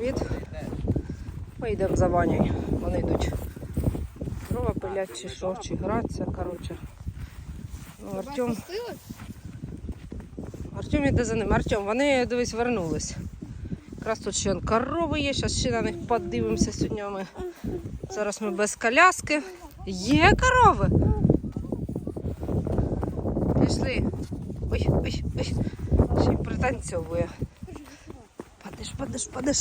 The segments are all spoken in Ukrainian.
привіт. Ми йдемо за Ванею. Вони йдуть. Дрова пилять чи що, чи граться, коротше. Ну, Артем, Артем іде за ним. Артем, вони дивись, вернулись. Якраз тут ще он корови є, зараз ще на них подивимося сьогодні. Ми. Зараз ми без коляски. Є корови. Пішли. Ой, ой, ой. Ще й пританцьовує. Падиш, падиш, падиш.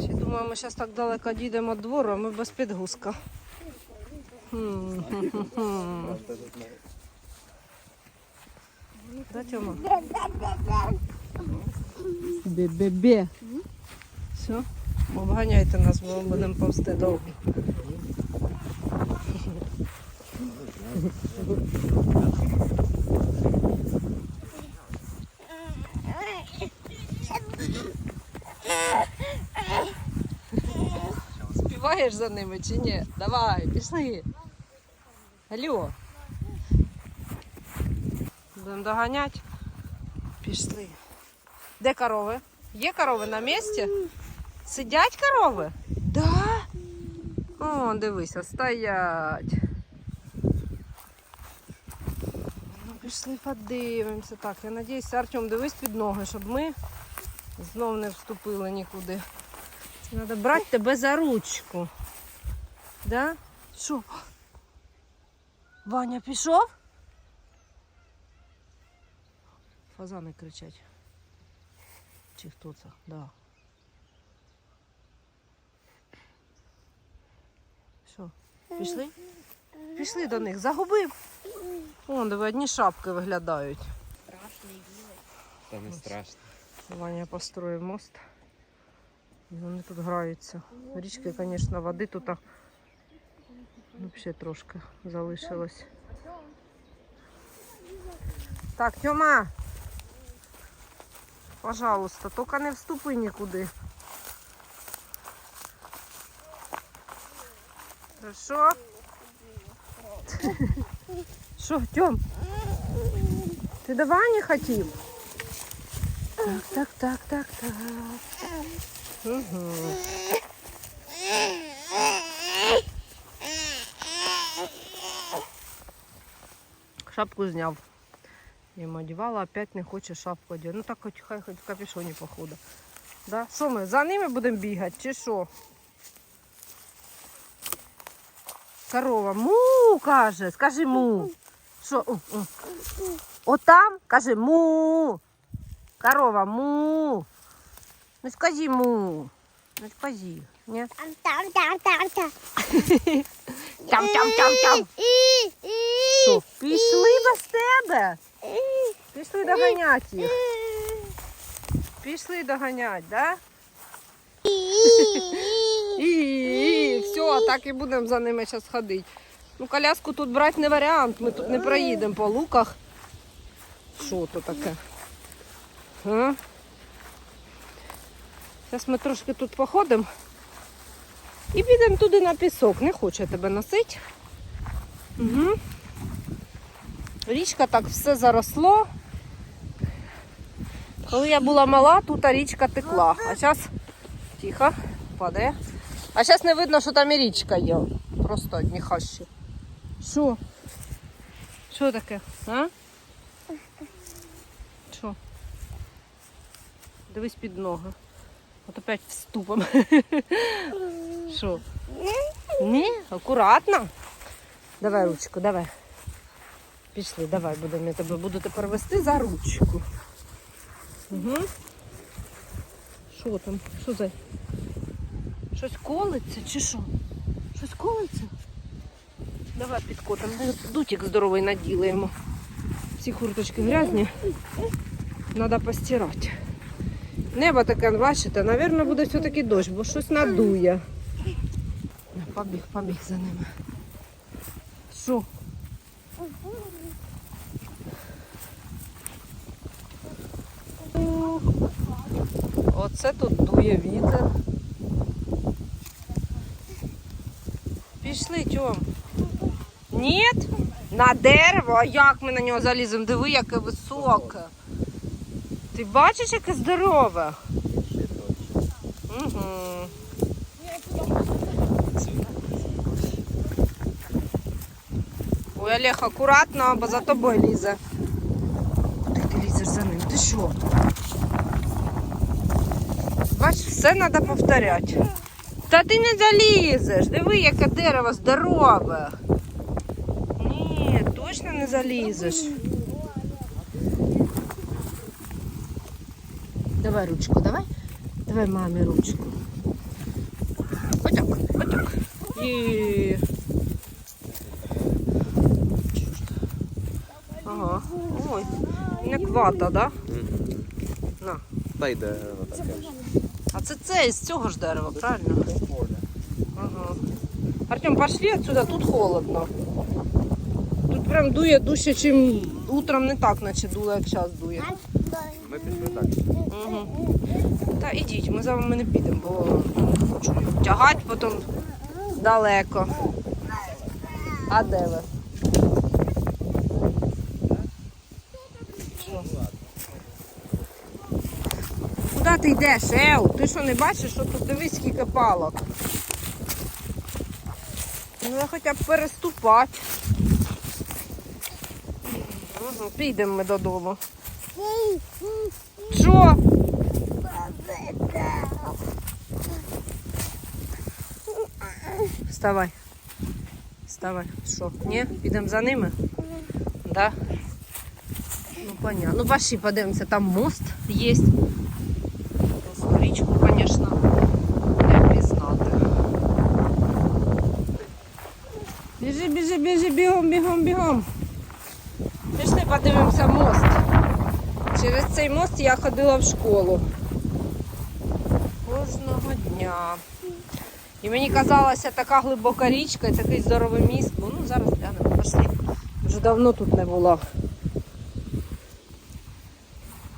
Ще думаю, ми зараз так далеко дійдемо від двору, а ми без підгузка. Да, Тьома? Бе-бе-бе. Все, обганяйте нас, бо ми будемо повсти довго. Співаєш за ними чи ні? Давай, пішли. Алло. Будемо доганяти. Пішли. Де корови? Є корови на місці? Сидять корови? Да? О, дивися, стоять. Ну, пішли подивимося. Так, я надіюся, Артем, дивись під ноги, щоб ми знов не вступили нікуди. Треба брати тебе за ручку. Да? Що? Ваня пішов? Фазани кричать. Чи хто це? Да. Що, пішли? Пішли до них, загубив. Вон, диви, одні шапки виглядають. Та не страшно. Ваня построїв мост. І вони тут граються. Річки, звісно, води тут ну, трошки залишилось. Так, Тьома. Пожалуйста, тільки не вступи нікуди. Хорошо? Що, Тьом? Ти до Вані хотів? Так, так, так, так, так. Угу. Шапку зняв. Йому одягала, опять не хоче шапку одягати. Ну так хоч хай хоч в капюшоні походу. Да? Що ми, за ними будемо бігати чи що? Корова му каже, скажи му. Що? Отам каже му. Корова му. Ну скажи му. Ну скажи. Ні? Там, там, там, там. Що, пішли без тебе? Пішли доганять їх. Пішли доганять, да? Все, так і будемо за ними зараз ходити. Ну, коляску тут брати не варіант, ми тут не проїдемо по луках. Що то таке? А? Зараз ми трошки тут походимо і підемо туди на пісок. Не хоче тебе носити. Угу. Річка так все заросло. Коли я була мала, тут річка текла. А зараз тихо, падає. А зараз не видно, що там і річка є. Просто одні хащі. Що? Що таке? А? Що? Дивись під ноги. От опять вступом. Що? Ні, акуратно. Давай ручку, давай. Пішли, давай будемо я тебе буду тепер вести за ручку. Угу. Що там? Що за? Щось колиться чи що? Щось колиться? Давай підкотимо. Дутик здоровий наділаємо. Всі курточки грязні. Треба постирати. Небо таке, бачите, напевно, буде все-таки дощ, бо щось надує. Побіг, побіг за ними. Що? Оце тут дує вітер. Пішли, Тьом. Ні? На дерево? А як ми на нього заліземо? Диви, яке високе. Ти бачиш, яке здорове? Угу. Ой, Олег, акуратно, бо за тобою лізе. Куди ти лізеш за ним? Ти що? Бач, все треба повторяти. Та ти не залізеш. Диви, яке дерево здорове. Ні, точно не залізеш. Давай ручку, давай. Давай мамі ручку. Отак, отак. І... Ага. Ой, не квата, да? На. Та йде таке. А це це із цього ж дерева, правильно? Ага. Артем, пошли отсюда, тут холодно. Тут прям дує дужче, чим утром не так, наче дуло, як зараз дує. Ми пішли так. Угу. Та ідіть, ми за вами не підемо, бо хочу тягати потім далеко. А де ви? Куди ти йдеш, Ел? Ти що не бачиш, що тут дивись скільки палок? Ну хоча б переступати. Угу, підемо ми додому. Що? Вставай. Вставай. Що? Ні? Підемо за ними? Да? Ну, понятно. Ну, пошли подивимося, там мост є. Просто річку, звісно, не пізнати. Біжи, бігом, бігом, бігом. Пішли подивимося мост. Через цей мост я ходила в школу. Кожного дня. І мені казалася така глибока річка і такий здоровий міст. Ну, зараз глянемо, пошли. Вже давно тут не була.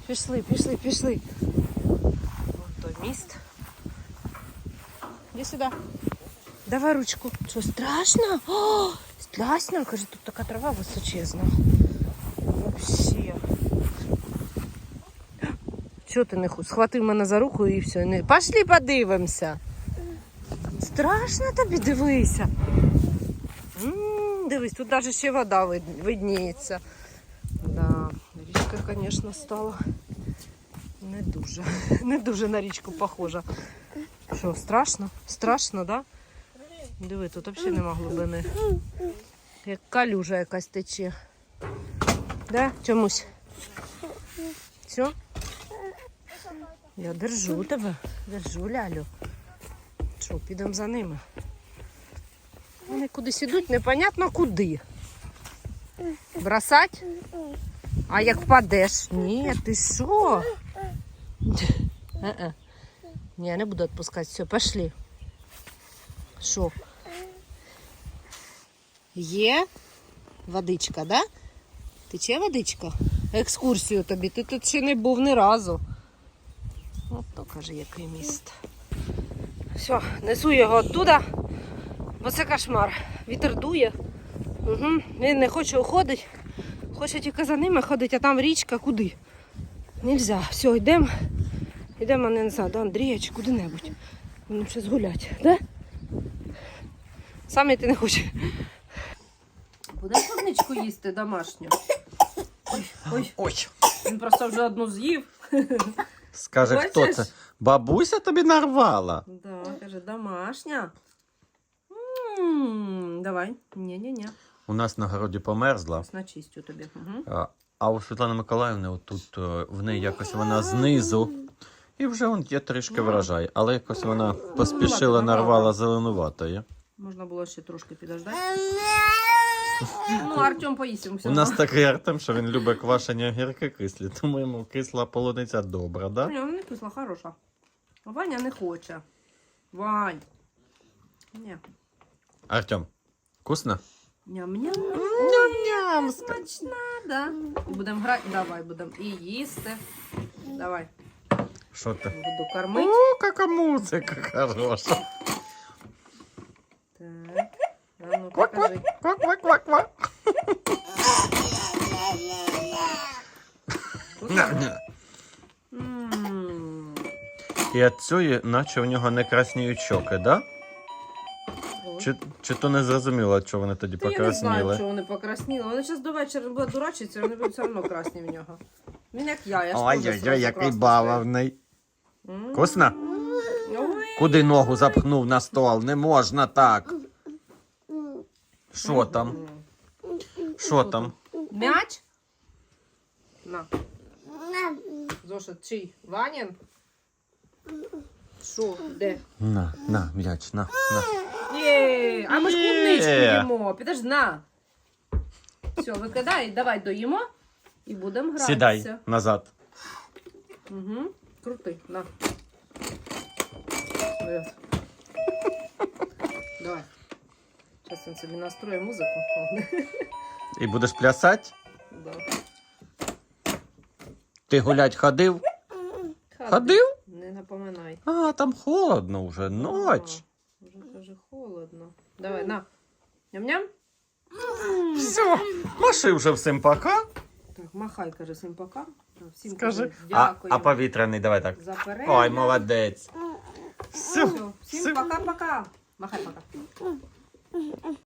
Пішли, пішли, пішли. Ось той міст. Іди сюди. Давай ручку. Що, страшно? О, страшно? Каже, тут така трава височезна. Вообще. Чого ти не ху? Схватив мене за руку і все. Не... Пошли подивимося. Страшно тобі дивися. М, Дивись, тут навіть ще вода вид- видніється. Да, річка, звісно, стала не дуже. Не дуже на річку похожа. Що, страшно? Страшно, так? Да? Диви, тут взагалі нема глибини. Як калюжа якась тече. Да? Чомусь. Все? Я держу тебе. Держу лялю. Що, підемо за ними? Вони кудись ідуть, непонятно куди. Бросать? А як впадеш? Ні, ти що? Ні, не буду відпускати. Все, пошли. Що? Є водичка, да? Тече водичка? Екскурсію тобі. Ти тут ще не був ні разу. От то каже, який міст. Все, несу його оттуда, бо це кошмар. Вітер дує. Угу. Він не хоче уходити. Хоче тільки за ними ходити, а там річка куди? Нельзя. Все, йдемо. Йдемо, не знаю, до Андрія чи куди-небудь. Будемо щось гуляти, да? Саме ти не хочеш. Будеш чорничку їсти домашню? Ой, ой, Ой. він просто вже одну з'їв. Скаже, хто Бачиш? це? Бабуся тобі нарвала. Да, каже, домашня. М, Давай. Ні-ні-ні. У нас на городі померзла. Начистю тобі. Угу. А, А у Світлани Миколаївни отут е, в неї якось вона знизу. І вже он є трішки врожай. Але якось вона поспішила, нарвала зеленуватої. Можна було ще трошки підождати. Ну, Артем поїсть У нас такий Артем, що він любить квашені огірки кислі, тому йому кисла полуниця добра, да? Ні, вона не кисла, хороша. А Ваня не хоче. Вань. Ні. Артем, вкусно? Ням-ням. Ням-ням. Смачна, да. Будемо грати. Давай, будемо і їсти. Давай. Що ти? Буду кормити. О, яка музика хороша. Квак, квак, квак, квак. І отцює, наче в нього не красніють щоки, да? Чи, чи то не зрозуміло, що вони тоді покрасніли? я не знаю, що покрасніли? вони покрасніли. Вони зараз до вечора буде дурачитися, вони будуть все одно красні в нього. Він як я, я ж Ой-ой-ой, який красна баловний. Вкусно? Куди ногу запхнув на стол? Не можна так. Що там? Що там? М'яч? На. Зошит чий? Ванін? Що? Де? На, на, м'яч, на, на. Є, а ми ж клубничку Є. їмо. Підеш на. Все, викидай, давай доїмо і будемо гратися. Сідай назад. Угу. Крути, на. Давай. Зараз він собі настроє музику. І будеш плясати? Да. Ти гулять ходив? Ходи. Ходив? Не напоминай. А, там холодно вже, ніч. А, Вже каже холодно. Давай, на. Ням-ням. Все, маши вже всім пока. Так, махай, каже, всім пока. Всім Скажи. кажи, А, дякую а повітряний, давай так. за перегляд. Ой, молодець. Все. Все, всім пока-пока. Махай пока. 嗯嗯。